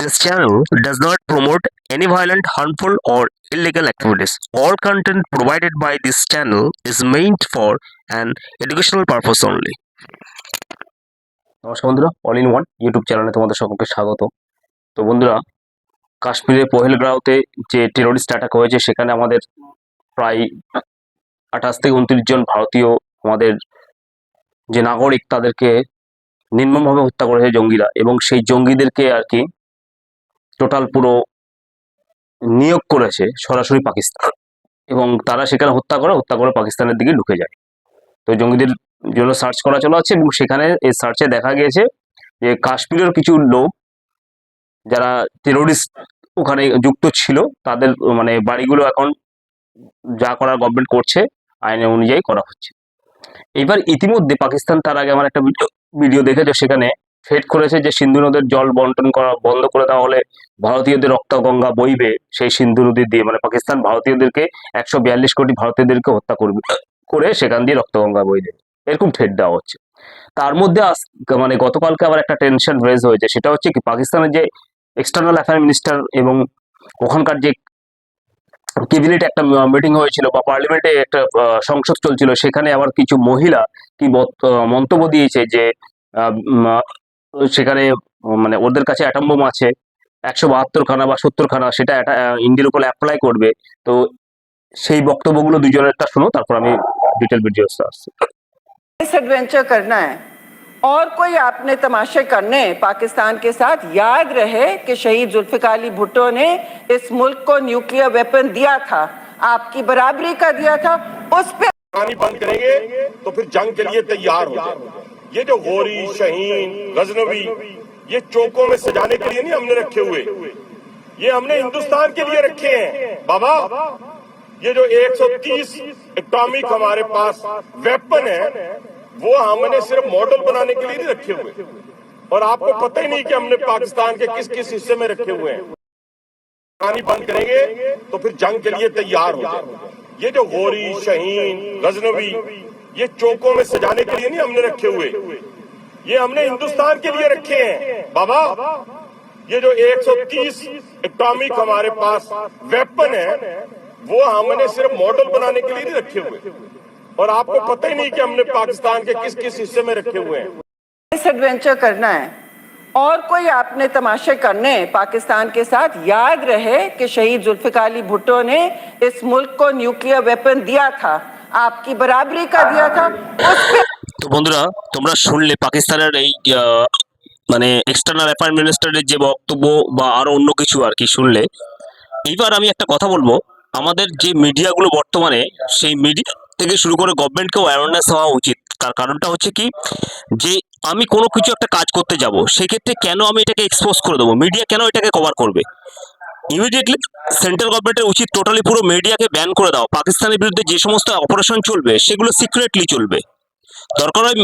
This channel does not promote any violent, harmful, or illegal activities. All content provided by this channel is meant for an educational purpose only. নমস্কার বন্ধুরা all in one YouTube চ্যানেলে তোমাদের সকলকে স্বাগত তো বন্ধুরা কাশ্মীরের পহেলগ্রাউতে যে টেরোরিস্ট অ্যাটাক হয়েছে সেখানে আমাদের প্রায় আঠাশ থেকে উনত্রিশ জন ভারতীয় আমাদের যে নাগরিক তাদেরকে নির্মমভাবে হত্যা করেছে জঙ্গিরা এবং সেই জঙ্গিদেরকে আর কি টোটাল পুরো নিয়োগ করেছে সরাসরি পাকিস্তান। এবং তারা সেখানে হত্যা করে হত্যা করে পাকিস্তানের দিকে ঢুকে যায়। তো জঙ্গিদের জন্য সার্চ করা চলা আছে এবং সেখানে এই সার্চে দেখা গিয়েছে যে কাশ্মীরের কিছু লোক যারা টেরোরিস্ট ওখানে যুক্ত ছিল, তাদের মানে বাড়িগুলো এখন যা করার গভর্নমেন্ট করছে আইন অনুযায়ী করা হচ্ছে। এবার ইতিমধ্যে পাকিস্তান তার আগে আমার একটা ভিডিও ভিডিও দেখেছে সেখানে ফেট করেছে যে সিন্ধু নদের জল বন্টন করা বন্ধ করে দেওয়া হলে ভারতীয়দের রক্ত গঙ্গা বইবে সেই সিন্ধু নদী দিয়ে। মানে পাকিস্তান ভারতীয়দেরকে একশো বিয়াল্লিশ কোটি ভারতীয়দেরকে হত্যা করবে, করে সেখান দিয়ে রক্ত গঙ্গা বই দেবে এরকম ঠেট দেওয়া হচ্ছে। তার মধ্যে মানে গতকালকে আবার একটা টেনশন রেজ হয়েছে, সেটা হচ্ছে কি পাকিস্তানের যে এক্সটার্নাল অ্যাফেয়ার মিনিস্টার এবং ওখানকার যে ক্যাবিনেট একটা মিটিং হয়েছিল বা পার্লামেন্টে একটা সংসদ চলছিল, সেখানে আবার কিছু মহিলা কি মন্তব্য দিয়েছে যে সেখানে উম, মানে ওদের কাছে অ্যাটম বোম আছে একশো বাহাত্তর খানা বা সত্তর খানা সেটা একটা, আহ, ইন্ডিয়ার উপর অ্যাপ্লাই করবে তো সেই বক্তব্যগুলো দুজনেরটা শুনো তারপর আমি ডিটেল ভিডিও আসছি इस एडवेंचर करना है और कोई आपने तमाशे करने हैं पाकिस्तान के साथ याद रहे कि शहीद जुल्फिकार अली भुट्टो ने इस मुल्क को न्यूक्लियर वेपन दिया था आपकी बराबरी का दिया था उस पे पानी बंद करेंगे तो फिर जंग के लिए तैयार हो जाए ये जो गोरी शहीन, गजनवी, ये चौकों में सजाने के लिए नहीं हमने रखे हुए। ये हमने हिंदुस्तान के लिए रखे हैं। बाबा, ये जो 130 एटॉमिक हमारे पास वेपन है, वो हमने सिर्फ़ मॉडल बनाने के लिए नहीं रखे हुए। और आपको पता ही नहीं कि हमने पाकिस्तान के किस किस हिस्से में रखे हुए हैं। पानी बंद करेंगे तो फिर जंग के लिए तैयार हो जाए ये जो गोरी शहीन, गजनवी ये चौकों में सजाने के लिए नहीं हमने रखे हुए। ये हमने हिंदुस्तान के लिए रखे हैं। बाबा, ये जो 130 एटॉमिक हमारे पास वेपन है, वो हमने सिर्फ़ मॉडल बनाने के लिए नहीं रखे हुए। और आपको पता ही नहीं कि हमने पाकिस्तान के किस किस हिस्से में रखे हुए हैं। इस एडवेंचर करना है। और कोई आपने तमाशे करने पाकिस्तान के साथ, याद रहे कि शहीद जुल्फिकार अली भुट्टो ने इस मुल्क को न्यूक्लियर वेपन दिया था। आपकी बराबरी का दिया था उस पे তো বন্ধুরা তোমরা শুনলে পাকিস্তানের এই আহ, মানে এক্সটার্নাল অ্যাফেয়ার মিনিস্টারের যে বক্তব্য বা আরো অন্য কিছু আর কি শুনলে এইবার আমি একটা কথা বলবো আমাদের যে মিডিয়াগুলো বর্তমানে সেই মিডিয়া থেকে শুরু করে গভর্নমেন্টকেও অ্যাওয়ারনেস হওয়া উচিত তার কারণটা হচ্ছে কি যে আমি কোনো কিছু একটা কাজ করতে যাব সেক্ষেত্রে কেন আমি এটাকে এক্সপোজ করে দেবো মিডিয়া কেন এটাকে কভার করবে ইমিডিয়েটলি সেন্ট্রাল গভর্নমেন্টের উচিত টোটালি পুরো মিডিয়াকে ব্যান করে দাও। পাকিস্তানের বিরুদ্ধে যে সমস্ত অপারেশন চলবে, সেগুলো সিক্রেটলি চলবে। দরকার হয়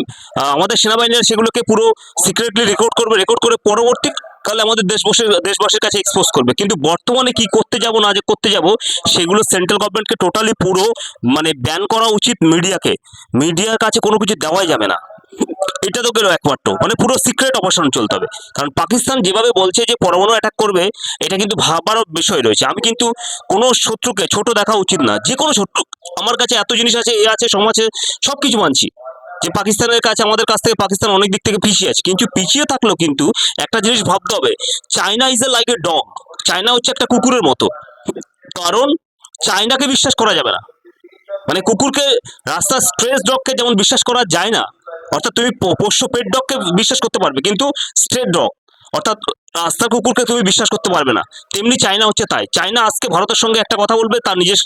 আমাদের সেনাবাহিনীরা সেগুলোকে পুরো সিক্রেটলি রেকর্ড করবে রেকর্ড করে পরবর্তী কালে আমাদের দেশবাসীর দেশবাসীর কাছে এক্সপোজ করবে। কিন্তু বর্তমানে কি করতে যাব, না যে করতে যাব, সেগুলো সেন্ট্রাল গভর্নমেন্টকে টোটালি পুরো মানে ব্যান করা উচিত মিডিয়াকে মিডিয়ার কাছে কোনো কিছু দেওয়াই যাবে না। এটা তো গেল একমাত্র? মানে পুরো সিক্রেট অপারেশন চলতে হবে। কারণ পাকিস্তান যেভাবে বলছে যে পরমাণু অ্যাটাক করবে, এটা কিন্তু ভাবারও বিষয় রয়েছে। আমি কিন্তু কোনো শত্রুকে, ছোট দেখা উচিত না, যে কোনো শত্রু। আমার কাছে এত জিনিস আছে, এ আছে সমাজে সব কিছু মানছি। যে পাকিস্তানের কাছে, আমাদের কাছ থেকে পাকিস্তান অনেক দিক থেকে পিছিয়ে আছে। কিন্তু পিছিয়ে থাকলেও কিন্তু একটা জিনিস ভাবতে হবে, China is a like a dog China হচ্ছে একটা কুকুরের মতো। কারণ চায়নাকে বিশ্বাস করা যাবে না। মানে কুকুরকে রাস্তার স্ট্রেস ডগকে যেমন বিশ্বাস করা যায় না। অর্থাৎ তুমি পোষ্য পেট ডগকে বিশ্বাস করতে পারবে, কিন্তু স্ট্রেট ডগ, অর্থাৎ রাস্তার কুকুরকে তুমি বিশ্বাস করতে পারবে না। তেমনি চায়না হচ্ছে তাই। চায়না আজকে ভারতের সঙ্গে একটা কথা বলবে, তার নিজের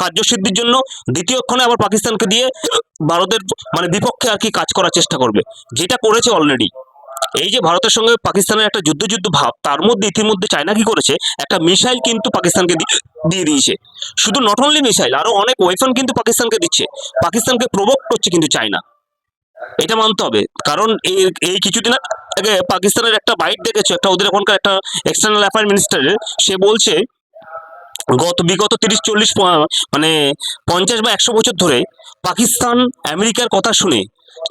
কার্যসিদ্ধির জন্য। দ্বিতীয়ক্ষণে আবার পাকিস্তানকে দিয়ে ভারতের মানে বিপক্ষে আর কি কাজ করার চেষ্টা করবে, যেটা করেছে অলরেডি এই যে ভারতের সঙ্গে পাকিস্তানের একটা যুদ্ধ যুদ্ধ ভাব, তার মধ্যে ইতিমধ্যে চায়না কি করেছে? একটা মিসাইল কিন্তু পাকিস্তানকে দিয়ে দিয়েছে। শুধু নট অনলি মিসাইল, আরও অনেক ওয়েপন কিন্তু পাকিস্তানকে দিচ্ছে। পাকিস্তানকে প্রভোগ করছে কিন্তু চায়না। এটা মানতে হবে। কারণ এই এই কিছুদিন আগে পাকিস্তানের একটা বাইট দেখেছে? একটা ওদের এখনকার একটা এক্সটার্নাল অ্যাফেয়ার মিনিস্টারের সে বলছে, গত, বিগত তিরিশ, চল্লিশ মানে পঞ্চাশ বা একশো বছর ধরে পাকিস্তান আমেরিকার কথা শুনে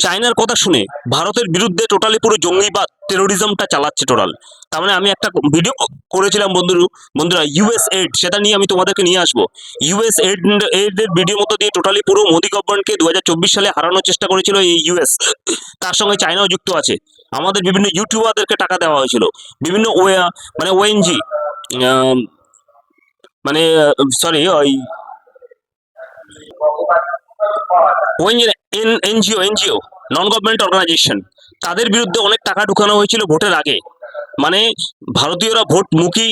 চায়নার কথা শুনে ভারতের বিরুদ্ধে টোটালি পুরো জঙ্গিবাদ টেরোরিজমটা চালাচ্ছে টোটাল তার মানে আমি একটা ভিডিও করেছিলাম বন্ধু বন্ধুরা ইউএস এইড সেটা নিয়ে আমি তোমাদেরকে নিয়ে আসব। ইউএস এইড এইডের ভিডিও মতো দিয়ে টোটালি পুরো মোদী গভর্নমেন্টকে দু সালে হারানোর চেষ্টা করেছিল এই ইউএস তার সঙ্গে চায়নাও যুক্ত আছে। আমাদের বিভিন্ন ইউটিউবারদেরকে টাকা দেওয়া হয়েছিল। বিভিন্ন মানে ওএনজি মানে সরি ওই NGO NGO non government organisation তাদের বিরুদ্ধে অনেক টাকা ঢুকানো হয়েছিল ভোটের আগে। মানে ভারতীয়রা ভোট মুখী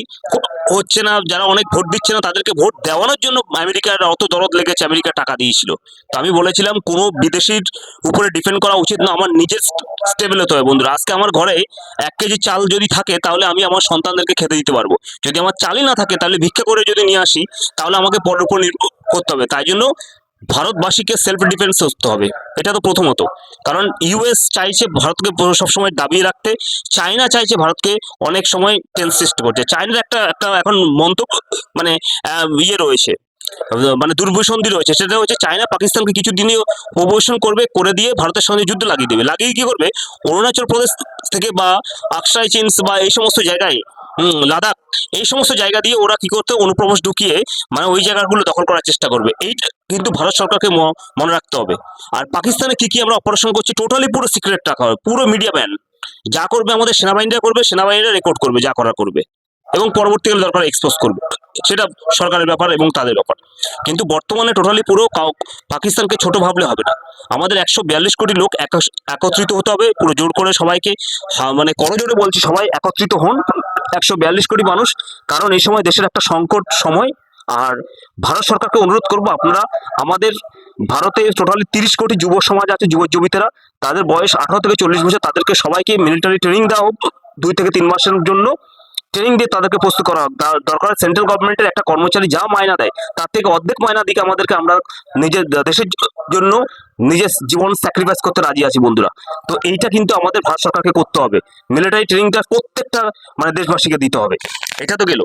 হচ্ছে না, যারা অনেক ভোট দিচ্ছে না, তাদেরকে ভোট দেওয়ানোর জন্য আমেরিকার অত দরদ লেগেছে, আমেরিকা টাকা দিয়েছিল। তো আমি বলেছিলাম, কোনো বিদেশির উপরে ডিপেন্ড করা উচিত না, আমার নিজের স্টেবল হতে হবে বন্ধুরা। আজকে আমার ঘরে এক কেজি চাল যদি থাকে, তাহলে আমি আমার সন্তানদেরকে খেতে দিতে পারব। যদি আমার চালই না থাকে, তাহলে ভিক্ষা করে যদি নিয়ে আসি, তাহলে আমাকে পরের উপর নির্ভর করতে হবে। তাই জন্য ভারতবাসীকে সেলফ ডিফেন্স করতে হবে, এটা তো প্রথমত। কারণ ইউএস চাইছে ভারতকে সবসময় দাবিয়ে রাখতে চায়না চাইছে ভারতকে অনেক সময় টেন্স সৃষ্টি করতে। চায়নার একটা একটা এখন মন্তব্য মানে ইয়ে রয়েছে মানে দুর্বিসন্ধি রয়েছে, সেটা হচ্ছে চায়না পাকিস্তানকে কিছু দিনই প্রবোশন করবে, করে দিয়ে ভারতের সঙ্গে যুদ্ধ লাগিয়ে দেবে। লাগিয়ে কি করবে? অরুণাচল প্রদেশ থেকে বা আকসাই চিন্স বা এই সমস্ত জায়গায় লাদাখ এই সমস্ত জায়গা দিয়ে ওরা কি করতে? অনুপ্রবেশ ঢুকিয়ে মানে ওই জায়গাগুলো দখল করার চেষ্টা করবে। এইটা কিন্তু ভারত সরকারকে মনে রাখতে হবে। আর পাকিস্তানে কি কি আমরা অপারেশন করছি? টোটালি পুরো সিক্রেট রাখা হবে, পুরো মিডিয়া ব্যান যা করবে আমাদের সেনাবাহিনীরা করবে, সেনাবাহিনীরা রেকর্ড করবে, যা করা করবে। এবং পরবর্তীকালে দরকার এক্সপোজ করবে। সেটা সরকারের ব্যাপার এবং তাদের ব্যাপার। কিন্তু বর্তমানে টোটালি পুরো পাকিস্তানকে ছোট ভাবলে হবে না। আমাদের একশো বিয়াল্লিশ কোটি লোক এক- একত্রিত হতে হবে। পুরো জোর করে সবাইকে মানে করজোরে বলছি, সবাই একত্রিত হন। একশো বিয়াল্লিশ কোটি মানুষ, কারণ এই সময় দেশের একটা সংকট সময়, আর ভারত সরকারকে অনুরোধ করব আপনারা, আমাদের ভারতে টোটালি তিরিশ কোটি যুব সমাজ আছে, যুব যুবিতেরা তাদের বয়স আঠারো থেকে চল্লিশ বছর, তাদেরকে সবাইকে মিলিটারি ট্রেনিং দেওয়া হোক, দুই থেকে তিন মাসের জন্য। ট্রেনিং দিয়ে তাদেরকে প্রস্তুত করা দরকার সেন্ট্রাল গভর্নমেন্টের একটা কর্মচারী যা মায়না দেয়, তার থেকে অর্ধেক মায়না দিকে আমাদেরকে আমরা নিজের দেশের জন্য নিজের জীবন স্যাক্রিফাইস করতে রাজি আছি বন্ধুরা। তো এইটা কিন্তু আমাদের ভারত সরকারকে করতে হবে। মিলিটারি ট্রেনিংটা প্রত্যেকটা মানে দেশবাসীকে দিতে হবে। এটা তো গেল।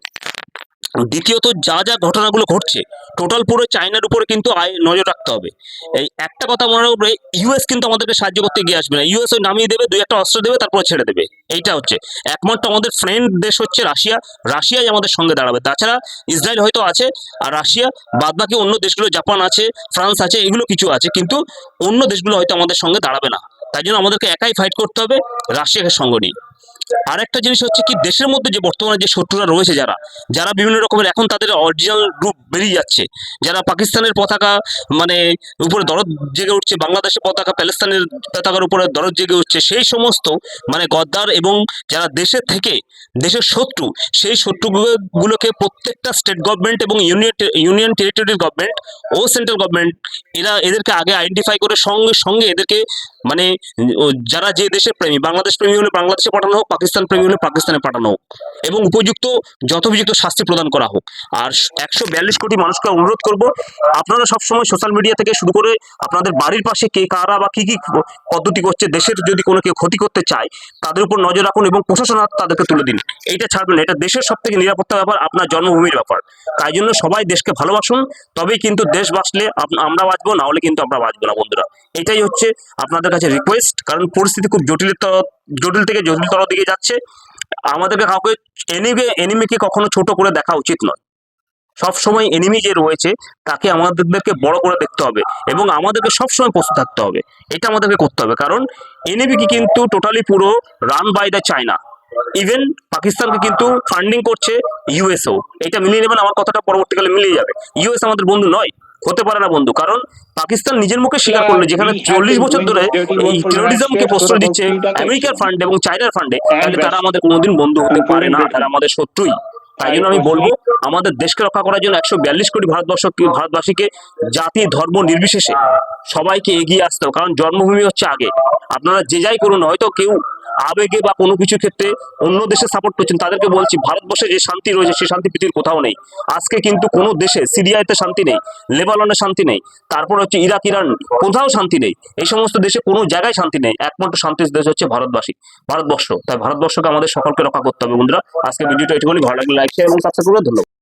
দ্বিতীয়ত, যা যা ঘটনাগুলো ঘটছে টোটাল পুরো চায়নার উপরে কিন্তু আয়, নজর রাখতে হবে। এই একটা কথা মনে রাখবে ইউএস কিন্তু আমাদেরকে সাহায্য করতে এগিয়ে আসবে না। ইউএস ওই নামিয়ে দেবে, দুই একটা অস্ত্র দেবে, তারপরে ছেড়ে দেবে। এইটা হচ্ছে। একমাত্র আমাদের ফ্রেন্ড দেশ হচ্ছে রাশিয়া। রাশিয়াই আমাদের সঙ্গে দাঁড়াবে। তাছাড়া ইসরায়েল হয়তো আছে, আর রাশিয়া বাদ বাকি অন্য দেশগুলো, জাপান আছে, ফ্রান্স আছে, এগুলো কিছু আছে, কিন্তু অন্য দেশগুলো হয়তো আমাদের সঙ্গে দাঁড়াবে না। তাই জন্য আমাদেরকে একাই ফাইট করতে হবে, রাশিয়াকে সঙ্গ নিয়ে। আরেকটা জিনিস হচ্ছে কি, দেশের মধ্যে যে বর্তমানে যে শত্রুরা রয়েছে যারা যারা বিভিন্ন রকমের এখন তাদের অরিজিনাল রূপ বেরিয়ে যাচ্ছে। যারা পাকিস্তানের পতাকা মানে উপরে দরদ জেগে উঠছে, বাংলাদেশের পতাকা, প্যালেস্তানের পতাকার উপরে দরদ জেগে উঠছে, সেই সমস্ত মানে গদ্দার এবং যারা দেশের থেকে, দেশের শত্রু, সেই শত্রুগুলোকে প্রত্যেকটা স্টেট গভর্নমেন্ট এবং ইউনিয়ন ইউনিয়ন টেরিটরি গভর্নমেন্ট ও সেন্ট্রাল গভর্নমেন্ট এরা এদেরকে আগে আইডেন্টিফাই করে সঙ্গে সঙ্গে এদেরকে মানে যারা যে দেশের প্রেমী, বাংলাদেশ প্রেমী হলে বাংলাদেশে পাঠানো হোক পাকিস্তান প্রেমী পাকিস্তানে পাঠানো হোক এবং উপযুক্ত, যথোপযুক্ত শাস্তি প্রদান করা হোক। আর একশো বিয়াল্লিশ কোটি মানুষকে অনুরোধ করব, আপনারা সবসময় সোশ্যাল মিডিয়া থেকে শুরু করে আপনাদের বাড়ির পাশে কে কারা বা কি কি পদ্ধতি করছে, দেশের যদি কোনো কেউ ক্ষতি করতে চায়, তাদের উপর নজর রাখুন এবং প্রশাসন হাত তাদেরকে তুলে দিন। এইটা ছাড়বেন এটা দেশের সব থেকে নিরাপত্তা ব্যাপার, আপনার জন্মভূমির ব্যাপার। তাই জন্য সবাই দেশকে ভালোবাসুন, তবেই কিন্তু দেশ বাঁচলে আমরা বাঁচবো, না হলে কিন্তু আমরা বাঁচবো না বন্ধুরা। এটাই হচ্ছে আপনাদের কাছে রিকোয়েস্ট কারণ পরিস্থিতি খুব জটিল জটিল থেকে জটিলতর দিকে যাচ্ছে। আমাদেরকে কাউকে এনিমে এনিমিকে কখনো ছোট করে দেখা উচিত নয়। সব সময় এনিমি যে রয়েছে, তাকে আমাদেরকে বড় করে দেখতে হবে এবং আমাদেরকে সব সময় প্রস্তুত থাকতে হবে। এটা আমাদেরকে করতে হবে। কারণ এনিমিকে কিন্তু টোটালি পুরো run by the China even পাকিস্তানকে কিন্তু ফান্ডিং করছে ইউএসও এটা মিলিয়ে নেবেন, আমার কথাটা পরবর্তীকালে মিলিয়ে যাবে। ইউএস আমাদের বন্ধু নয়। হতে পারে না বন্ধু। কারণ পাকিস্তান নিজের মুখে স্বীকার করল যেখানে চল্লিশ বছর ধরে এই টেরোরিজমকে প্রশ্রয় দিচ্ছে আমেরিকার ফান্ড এবং চায়নার ফান্ডে তাহলে তারা আমাদের কোনোদিন বন্ধু হতে পারে না তারা আমাদের শত্রুই। তাই জন্য আমি বলব আমাদের দেশকে রক্ষা করার জন্য একশো বিয়াল্লিশ কোটি ভারতবর্ষ ভারতবাসীকে জাতি ধর্ম নির্বিশেষে সবাইকে এগিয়ে আসতে হবে। কারণ জন্মভূমি হচ্ছে আগে। আপনারা যে যাই করুন হয়তো কেউ আবেগে বা কোনো কিছু ক্ষেত্রে অন্য দেশে সাপোর্ট করছেন, তাদেরকে বলছি, ভারতবর্ষে যে শান্তি রয়েছে সেই শান্তি পৃথিবীর কোথাও নেই। আজকে কিন্তু কোনো দেশে, সিরিয়াতে শান্তি নেই, লেবাননে শান্তি নেই, তারপর হচ্ছে ইরাক, ইরান, কোথাও শান্তি নেই। এই সমস্ত দেশে কোনো জায়গায় শান্তি নেই। একমাত্র শান্তির দেশ হচ্ছে ভারতবাসী, ভারতবর্ষ। তাই ভারতবর্ষকে আমাদের সকলকে রক্ষা করতে হবে বন্ধুরা। আজকে ভিডিওটা এটুকুনি, ভালো লাগলে লাইক শেয়ার এবং সাবস্ক্রাইব করে ধন্যবাদ।